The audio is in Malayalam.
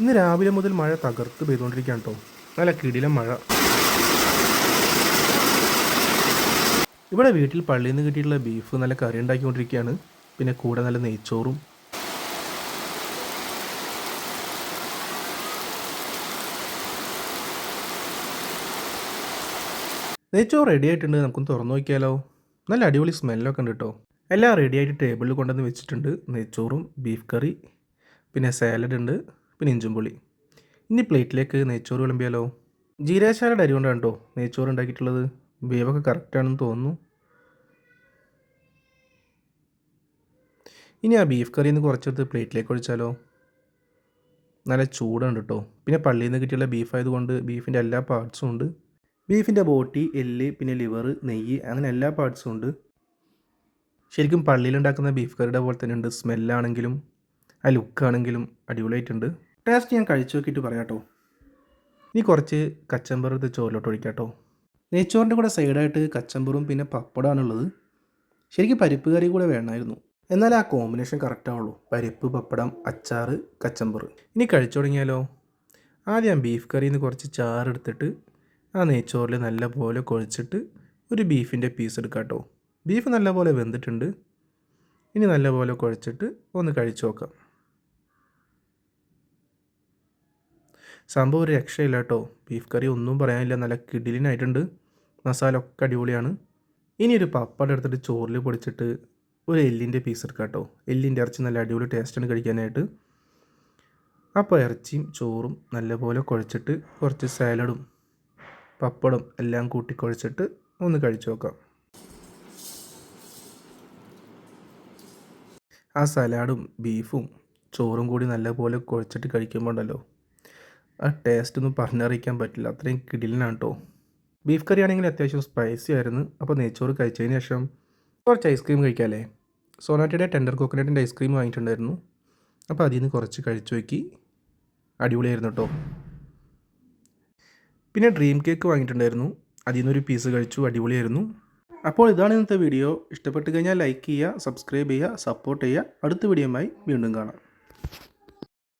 ഇന്ന് രാവിലെ മുതൽ മഴ തകർത്ത് പെയ്തുകൊണ്ടിരിക്കുകയാണ് കേട്ടോ. നല്ല കിടിലം മഴ. ഇവിടെ വീട്ടിൽ പള്ളിയിൽ നിന്ന് കിട്ടിയിട്ടുള്ള ബീഫ് നല്ല കറി ഉണ്ടാക്കിക്കൊണ്ടിരിക്കുകയാണ്. പിന്നെ കൂടെ നല്ല നെയ്ച്ചോറും. നെയ്ച്ചോറ് റെഡി ആയിട്ടുണ്ട്. നമുക്കൊന്ന് തുറന്നു നോക്കിയാലോ. നല്ല അടിപൊളി സ്മെല്ലൊക്കെ ഉണ്ട് കേട്ടോ. എല്ലാം റെഡി ആയിട്ട് ടേബിളിൽ കൊണ്ടുവന്ന് വെച്ചിട്ടുണ്ട്. നെയ്ച്ചോറും ബീഫ് കറി പിന്നെ സാലഡ് ഉണ്ട്. പിന്നെ ഇഞ്ചും പുളി. ഇനി പ്ലേറ്റിലേക്ക് നെയ്ച്ചോറ് വിളമ്പിയാലോ? ജീരാശാലയുടെ അരി കൊണ്ടാണ് കേട്ടോ നെയ്ച്ചോറ് ഉണ്ടാക്കിയിട്ടുള്ളത്. വേവൊക്കെ കറക്റ്റാണെന്ന് തോന്നുന്നു. ഇനി ആ ബീഫ് കറിയിൽ നിന്ന് കുറച്ചെടുത്ത് പ്ലേറ്റിലേക്ക് ഒഴിച്ചാലോ? നല്ല ചൂടുണ്ട് കേട്ടോ. പിന്നെ പള്ളിയിൽ നിന്ന് കിട്ടിയുള്ള ബീഫ് ആയതുകൊണ്ട് ബീഫിന്റെ എല്ലാ പാർട്സും ഉണ്ട്. ബീഫിന്റെ ബോട്ടി എല്ല് പിന്നെ ലിവർ നെയ്യ് അങ്ങനെ എല്ലാ പാർട്സും ഉണ്ട്. ശരിക്കും പള്ളിയിലുണ്ടാക്കുന്ന ബീഫ് കറിയുടെ പോലെ തന്നെ ഉണ്ട്. സ്മെല്ലാണെങ്കിലും ആ ലുക്കാണെങ്കിലും അടിപൊളിയായിട്ടുണ്ട്. ടേസ്റ്റ് ഞാൻ കഴിച്ചു നോക്കിയിട്ട് പറയാം കേട്ടോ ഇനി കുറച്ച് കച്ചമ്പർ ഇത് ചോറിലോട്ട് ഒഴിക്കാം കേട്ടോ നെയ്ച്ചോറിന്റെ കൂടെ സൈഡായിട്ട് കച്ചമ്പറും പിന്നെ പപ്പടമാണുള്ളത് ശരിക്കും പരിപ്പ് കറി കൂടെ വേണമായിരുന്നു. എന്നാൽ ആ കോമ്പിനേഷൻ കറക്റ്റാവുള്ളൂ പരിപ്പ് പപ്പടം അച്ചാർ കച്ചമ്പർ ഇനി കഴിച്ചു തുടങ്ങിയാലോ? ആദ്യം ബീഫ് കറിയിൽ നിന്ന് കുറച്ച് ചാറെടുത്തിട്ട് ആ നെയ്ച്ചോറിൽ നല്ലപോലെ കുഴച്ചിട്ട് ഒരു ബീഫിന്റെ പീസ് എടുക്കാം കേട്ടോ ബീഫ് നല്ലപോലെ വെന്തിട്ടുണ്ട്. ഇനി നല്ലപോലെ കുഴച്ചിട്ട് ഒന്ന് കഴിച്ചു നോക്കാം. സംഭവം ഒരു രക്ഷയില്ല കേട്ടോ. ബീഫ് കറി ഒന്നും പറയാനില്ല. നല്ല കിടിലിനായിട്ടുണ്ട്. മസാല ഒക്കെ അടിപൊളിയാണ്. ഇനി ഒരു പപ്പടം എടുത്തിട്ട് ചോറിൽ പൊടിച്ചിട്ട് ഒരു എല്ലിന്റെ പീസ് എടുക്കാം കേട്ടോ. എല്ലിന്റെ ഇറച്ചി നല്ല അടിപൊളി ടേസ്റ്റാണ് കഴിക്കാനായിട്ട്. അപ്പോൾ ഇറച്ചിയും ചോറും നല്ലപോലെ കുഴച്ചിട്ട് കുറച്ച് സാലഡും പപ്പടം എല്ലാം കൂട്ടി കുഴച്ചിട്ട് ഒന്ന് കഴിച്ചു നോക്കാം. ആ സലാഡും ബീഫും ചോറും കൂടി നല്ലപോലെ കുഴച്ചിട്ട് കഴിക്കുമ്പോൾ ഉണ്ടല്ലോ. ആ ടേസ്റ്റ് ഒന്നും പറഞ്ഞറിയിക്കാൻ പറ്റില്ല. അത്രയും കിടിലനാണ് കേട്ടോ ബീഫ് കറി ആണെങ്കിൽ അത്യാവശ്യം സ്പൈസി ആയിരുന്നു. അപ്പോൾ നെയ്ച്ചോറ് കഴിച്ചതിന് ശേഷം കുറച്ച് ഐസ്ക്രീം കഴിക്കാമല്ലേ സോനാറ്റയുടെ ടെൻഡർ കോക്കനട്ടിന്റെ ഐസ്ക്രീം വാങ്ങിയിട്ടുണ്ടായിരുന്നു. അപ്പോൾ അതിൽ നിന്ന് കുറച്ച് കഴിച്ചു നോക്കി. അടിപൊളിയായിരുന്നു കേട്ടോ പിന്നെ ഡ്രീം കേക്ക് വാങ്ങിയിട്ടുണ്ടായിരുന്നു. അതിൽ നിന്നൊരു പീസ് കഴിച്ചു. അടിപൊളിയായിരുന്നു. അപ്പോൾ ഇതാണ് ഇന്നത്തെ വീഡിയോ ഇഷ്ടപ്പെട്ട് കഴിഞ്ഞാൽ ലൈക്ക് ചെയ്യുക സബ്സ്ക്രൈബ് ചെയ്യുക സപ്പോർട്ട് ചെയ്യുക. അടുത്ത വീഡിയോയുമായി വീണ്ടും കാണാം.